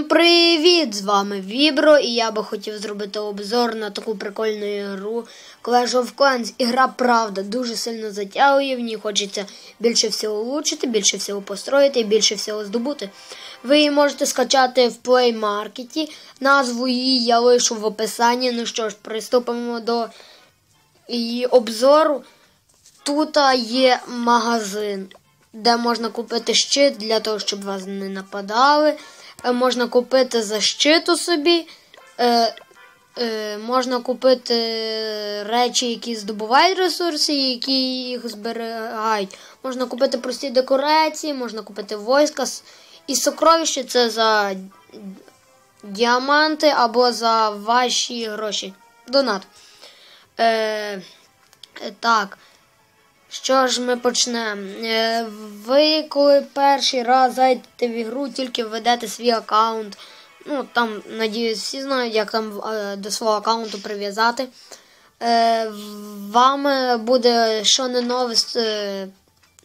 Всім привіт! З вами Вібро, і я би хотів зробити обзор на таку прикольну гру Clash of Clans. Ігра правда дуже сильно затягує, в ній хочеться більше всього влучити, більше всього построїти, і більше всього здобути. Ви її можете скачати в Play Market. Назву її я лишу в описанні. Ну що ж, приступимо до її обзору. Тут є магазин, де можна купити щит для того, щоб вас не нападали. Е, можна купити защиту собі. Е, е, Можна купити речі, які здобувають ресурси, які їх зберігають. Можна купити прості декорації, можна купити войска. І сокровище це за діаманти або за ваші гроші. Донат. Е, Так. Що ж ми почнемо? Е, ви, коли перший раз зайдете в ігру, тільки введете свій аккаунт. Ну, там, надіюсь, всі знають, як там е, до свого аккаунту прив'язати. Е, вам буде що не нове,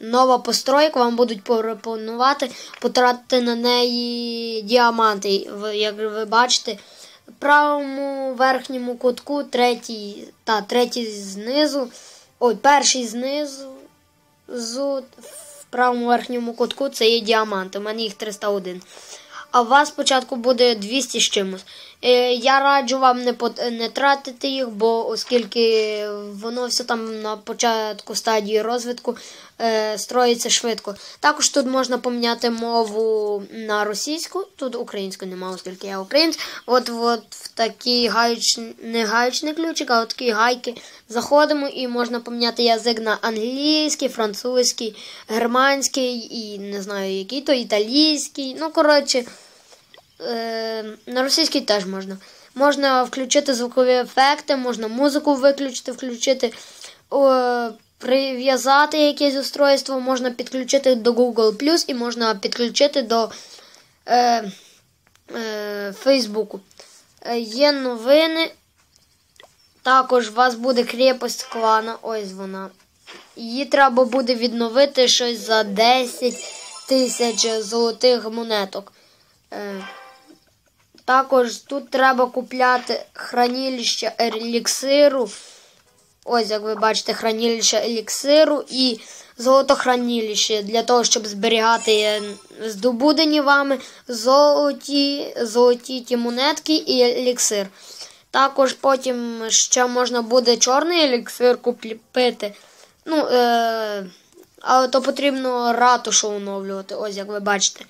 нова постройка, вам будуть пропонувати потратити на неї діаманти. Як ви бачите, в правому верхньому кутку, третій, та, третій знизу. Ой, перший знизу в правому верхньому кутку це є діамант. У мене їх 301 а у вас спочатку буде 200 з чимось. Е, я раджу вам не не тратити їх, бо оскільки воно все там на початку стадії розвитку е, строїться швидко. Також тут можна поміняти мову на російську, тут українську немає, оскільки я українець. От в такий гаючний, не гаючний ключик, а от такі гайки заходимо і можна поміняти язик на англійський, французький, германський і не знаю який то італійський. Ну, коротше. Е, на російській теж можна. Можна включити звукові ефекти, можна музику виключити, включити, прив'язати якесь устройство, можна підключити до Google і можна підключити до е, е, Фейсбуку. Е, є новини. Також у вас буде крепость клана. Ось вона. Її треба буде відновити щось за 10 тисяч золотих монеток. Е, також тут треба купляти хранилище еліксиру. Ось, як ви бачите, хранилище еліксиру і золотохранилище для того, щоб зберігати здобудені вами золоті золоті ті монетки і еліксир. Також потім ще можна буде чорний еліксир купити. Ну, е, Але то потрібно ратушу оновлювати, ось як ви бачите.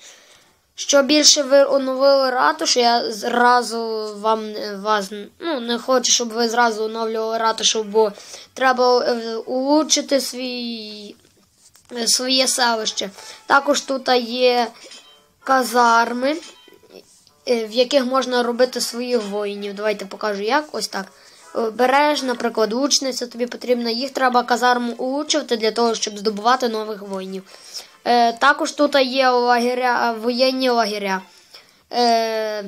Що більше ви оновили ратушу, я зразу вам вас ну, не хочу, щоб ви зразу оновлювали ратушу, бо треба е, улучшити свій, е, своє селище. Також тут є казарми, е, в яких можна робити своїх воїнів. Давайте покажу як. Ось так. Береш, наприклад, учниця, тобі потрібно, їх треба казарму улучшувати для того, щоб здобувати нових воїнів. Е, Також тут є лагеря, воєнні лагеря. Е,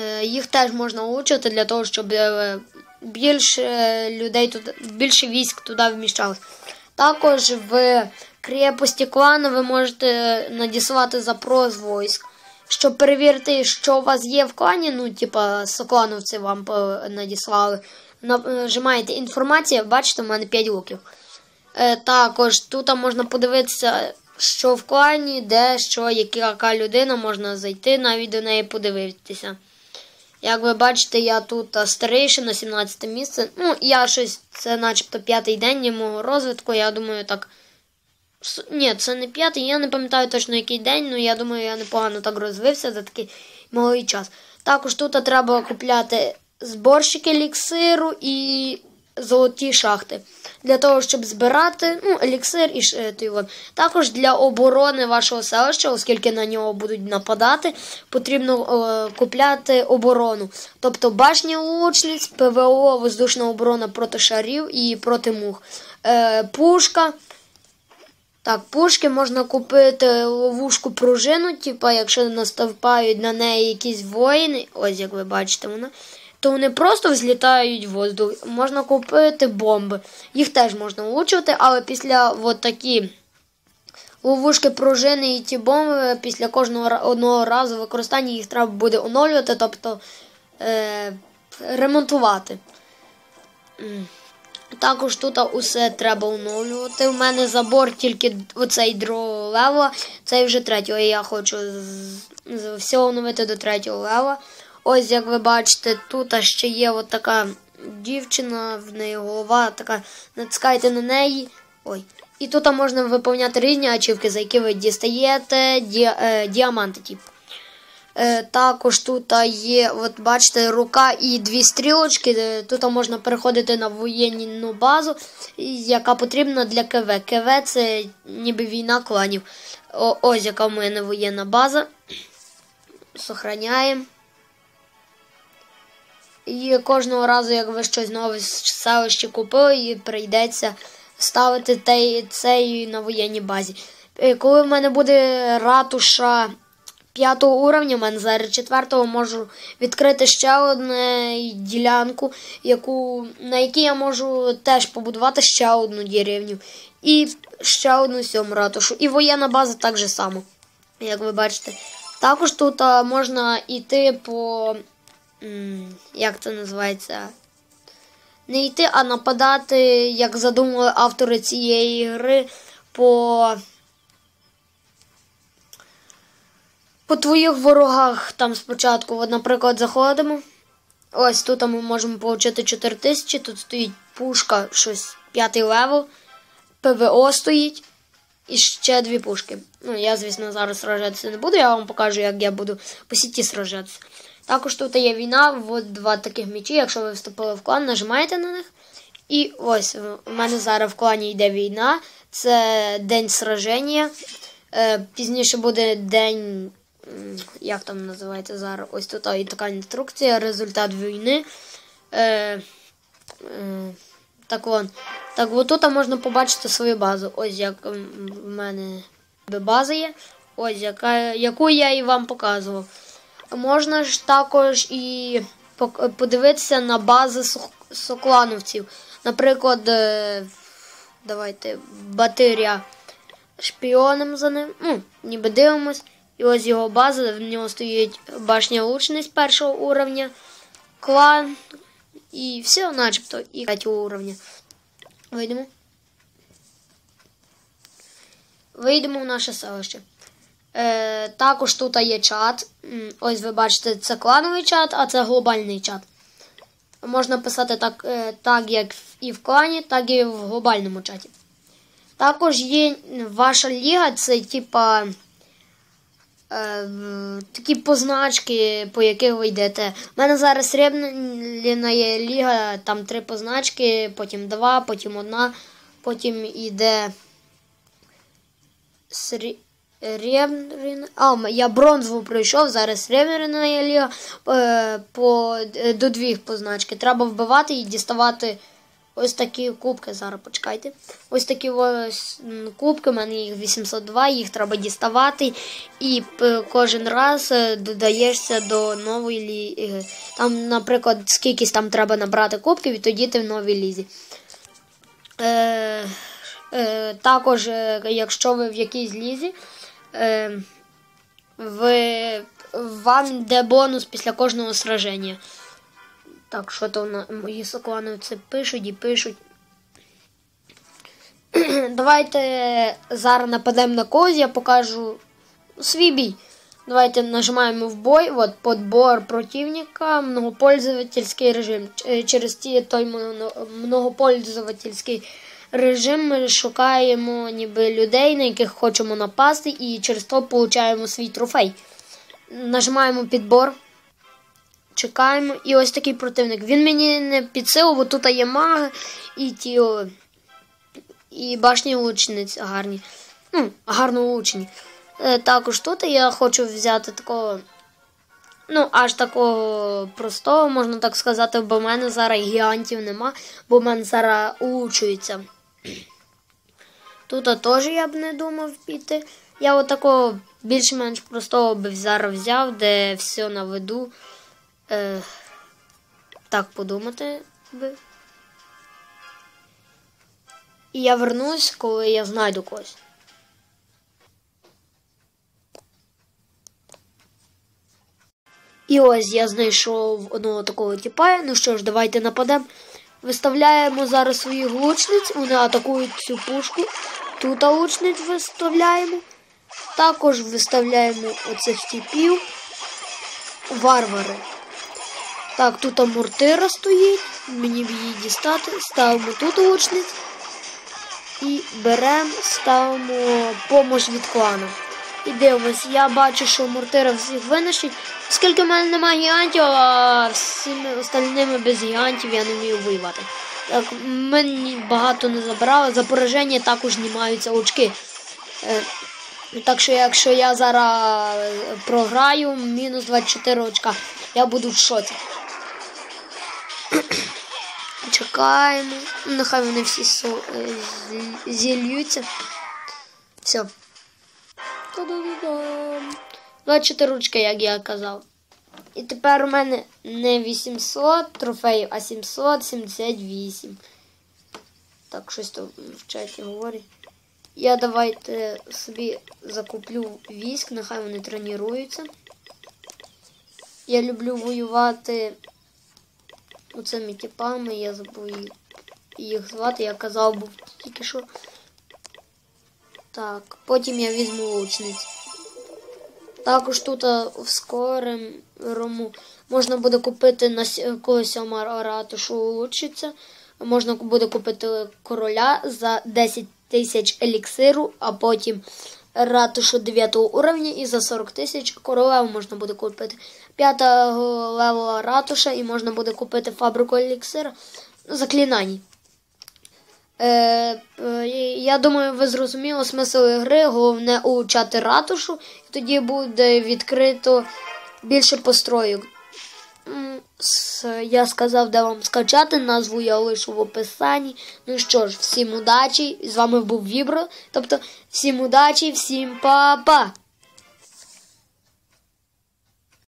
е, Їх теж можна улучшити для того, щоб е, більше людей туди, більше військ туди вміщалось. Також в крепості клана ви можете надіслати запрос військ. Щоб перевірити, що у вас є в клані, ну, типа, соклановці вам надіслали. Нажимаєте інформацію, бачите, у мене 5 луків. Е, Також тут можна подивитися що в клані, де що, яка людина можна зайти, навіть до неї подивитися. Як ви бачите, я тут старейший на 17 місце. Ну, я щось, це начебто п'ятий день мого розвитку. Я думаю, так. Ні, це не п'ятий, я не пам'ятаю точно який день, але я думаю, я непогано так розвився за такий малий час. Також тут треба купляти зборщики еліксиру і золоті шахти. Для того, щоб збирати ну, еліксир і е, той. Також для оборони вашого селища, оскільки на нього будуть нападати, потрібно е, купляти оборону. Тобто башня лучниць, ПВО, воздушна оборона проти шарів і проти мух. Е, Пушка. Так, пушки можна купити ловушку пружину, типу, якщо наступають на неї якісь воїни, ось як ви бачите, вона то вони просто взлітають в воздух. Можна купити бомби. Їх теж можна влучувати, але після от такі ловушки пружини і ті бомби після кожного одного разу використання їх треба буде оновлювати, тобто е, ремонтувати. Також тут усе треба оновлювати. У мене забор тільки оцей другого левела, цей вже третього. Я хочу все оновити до третього левела. Ось, як ви бачите, тут ще є от така дівчина, в неї голова така, натискайте на неї. Ой. І тут можна виповняти різні ачівки, за які ви дістаєте ді, е, діаманти. Тип. Е, також тут є, от бачите, рука і дві стрілочки. Е, тут можна переходити на воєнну базу, яка потрібна для КВ. КВ це ніби війна кланів. О, Ось яка в мене воєнна база. Сохраняємо. І кожного разу, як ви щось нове селище купили, і прийдеться ставити цей на воєнній базі. Е, коли в мене буде ратуша п'ятого уровня, в мене зараз четвертого можу відкрити ще одну ділянку, яку, на якій я можу теж побудувати ще одну деревню. І ще одну сьому ратушу. І воєнна база так же само, як ви бачите. Також тут можна йти по. Як це називається? Не йти, а нападати, як задумали автори цієї гри, по по твоїх ворогах там спочатку. От, наприклад, заходимо. Ось тут ми можемо отримати 4000, тут стоїть пушка, щось п'ятий левел, ПВО стоїть. І ще дві пушки. Ну, я, звісно, зараз сражатися не буду, я вам покажу, як я буду по сіті сражатися. Також тут є війна, от два таких мечі. Якщо ви вступили в клан, нажимаєте на них. І ось у мене зараз в клані йде війна. Це день сраження. Е, Пізніше буде день як там називається зараз? Ось тут і така інструкція, результат війни. Е, е, Так вон. Так, от тут можна побачити свою базу. Ось як в мене база є. Ось яка, яку я і вам показував. Можна ж також і подивитися на бази соклановців. Наприклад, е, давайте батиря шпіоном за ним. Ну, ніби дивимось. І ось його база, в нього стоїть башня лучниць першого уровня, клан і все начебто і третього уровня. Вийдемо. Вийдемо в наше селище. Е, Також тут є чат. Ось ви бачите, це клановий чат, а це глобальний чат. Можна писати так, е, так як і в клані, так і в глобальному чаті. Також є ваша ліга, це типа. Е, такі позначки, по яких ви йдете. У мене зараз срібна є ліга, там три позначки, потім два, потім одна, потім йде Срібна. А, я бронзову пройшов, зараз срібна є ліга е, по, до дві позначки. Треба вбивати і діставати. Ось такі кубки, зараз почекайте. Ось такі ось кубки, у мене їх 802, їх треба діставати. І кожен раз е, додаєшся до нової ліги. Там, наприклад, скільки там треба набрати кубків, і тоді ти в новій лізі. Е, е, Також, е, якщо ви в якійсь лізі, е, ви, вам йде бонус після кожного сраження. Так, що то на мої соклановці пишуть і пишуть. Давайте зараз нападемо на когось, я покажу свій бій. Давайте нажимаємо в бой, от подбор противника, многопользовательський режим. Е, через ті, той многопользовательський режим ми шукаємо ніби людей, на яких хочемо напасти, і через то отримуємо свій трофей. Нажимаємо підбор. Чекаємо. І ось такий противник. Він мені не під силу, бо тут є маги і ті. І башні лучниць гарні. Ну, гарно улучшені. Е, також тут я хочу взяти такого. Ну, аж такого простого, можна так сказати, бо в мене зараз гігантів нема, бо в мене зараз улучшується. Тут теж я б не думав піти. Я отакого більш-менш простого б зараз взяв, де все на виду. Е, Так подумати би. І я вернусь, коли я знайду когось. І ось я знайшов одного такого тіпа. Ну що ж, давайте нападемо. Виставляємо зараз своїх лучниць, вони атакують цю пушку. Тут лучниць виставляємо. Також виставляємо оцих типів. Варвари. Так, тут мортира стоїть. Мені б її дістати. Ставимо тут лучниць. І беремо, ставимо помощь від клану. І дивимось, я бачу, що мортира всіх винищить. Оскільки в мене немає гігантів, а всіми остальними без гігантів я не вмію воювати. Так, мені багато не забрали. За пораження також знімаються очки. Е, так що, якщо я зараз програю мінус 24 очка, я буду в шоці. Чекаємо. Нехай вони всі е, зі- зільються. Все. Та-да-да-дам. 24 ручки, як я казав. І тепер у мене не 800 трофеїв, а 778. Так, щось там в чаті говорить. Я давайте собі закуплю військ, нехай вони тренуються. Я люблю воювати оцими типами, я забув їх звати, я казав був тільки що. Так, потім я візьму лучниць. Також тут в скорому можна буде купити на с- когось ратушу лучиця. Можна буде купити короля за 10 тисяч еліксиру, а потім ратушу 9 уровня і за 40 тисяч королеву можна буде купити. 5 левела ратуша і можна буде купити фабрику еліксира заклинань. Е, е, я думаю, ви зрозуміли смисл гри. Головне улучшати ратушу, і тоді буде відкрито більше с- Я сказав, де вам скачати, назву я лишу в описанні. Ну що ж, всім удачі! З вами був Вібро. Тобто, всім удачі, всім па-па!